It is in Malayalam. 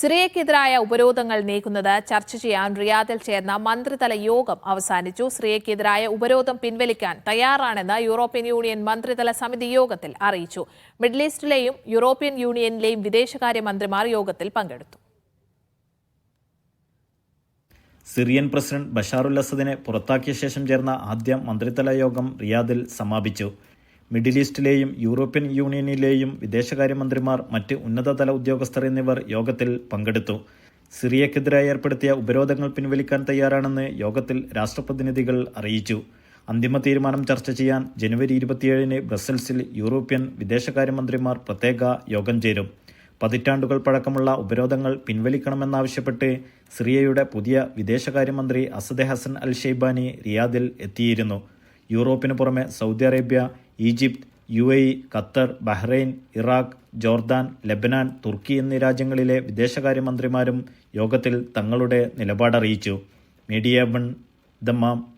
സിറിയക്കെതിരായ ഉപരോധങ്ങൾ നീക്കുന്നത് ചർച്ച ചെയ്യാൻ റിയാദിൽ ചേർന്ന മന്ത്രിതല യോഗം അവസാനിച്ചു. സിറിയക്കെതിരായ ഉപരോധം പിൻവലിക്കാൻ തയ്യാറാണെന്ന് യൂറോപ്യൻ യൂണിയൻ മന്ത്രിതല സമിതി യോഗത്തിൽ അറിയിച്ചു. മിഡിൽ ഈസ്റ്റിലെയും യൂറോപ്യൻ യൂണിയനിലെയും വിദേശകാര്യ മന്ത്രിമാർ യോഗത്തിൽ പങ്കെടുത്തു. സിറിയൻ പ്രസിഡന്റ് ബഷാറുൽ അസദിനെ പുറത്താക്കിയ ശേഷം ചേർന്ന ആദ്യ മന്ത്രിതല യോഗം റിയാദിൽ സമാപിച്ചു. മിഡിൽ ഈസ്റ്റിലെയും യൂറോപ്യൻ യൂണിയനിലെയും വിദേശകാര്യമന്ത്രിമാർ മറ്റ് ഉന്നതതല ഉദ്യോഗസ്ഥർ എന്നിവർ യോഗത്തിൽ പങ്കെടുത്തു. സിറിയക്കെതിരായി ഏർപ്പെടുത്തിയ ഉപരോധങ്ങൾ പിൻവലിക്കാൻ തയ്യാറാണെന്ന് യോഗത്തിൽ രാഷ്ട്രപ്രതിനിധികൾ അറിയിച്ചു. അന്തിമ തീരുമാനം ചർച്ച ചെയ്യാൻ ജനുവരി ഇരുപത്തിയേഴിന് ബ്രസൽസിൽ യൂറോപ്യൻ വിദേശകാര്യമന്ത്രിമാർ പ്രത്യേക യോഗം ചേരും. പതിറ്റാണ്ടുകൾ പഴക്കമുള്ള ഉപരോധങ്ങൾ പിൻവലിക്കണമെന്നാവശ്യപ്പെട്ട് സിറിയയുടെ പുതിയ വിദേശകാര്യമന്ത്രി അസദ് ഹസൻ അൽ ഷെയ്ബാനി റിയാദിൽ എത്തിയിരുന്നു. യൂറോപ്പിന് പുറമെ Saudi Arabia Egypt U A E Qatar Bahrain Iraq Jordan Lebanon Turkey എന്നീ രാജ്യങ്ങളിലെ വിദേശകാര്യമന്ത്രിമാരും യോഗത്തിൽ തങ്ങളുടെ നിലപാടറിയിച്ചു. Media one Dammam.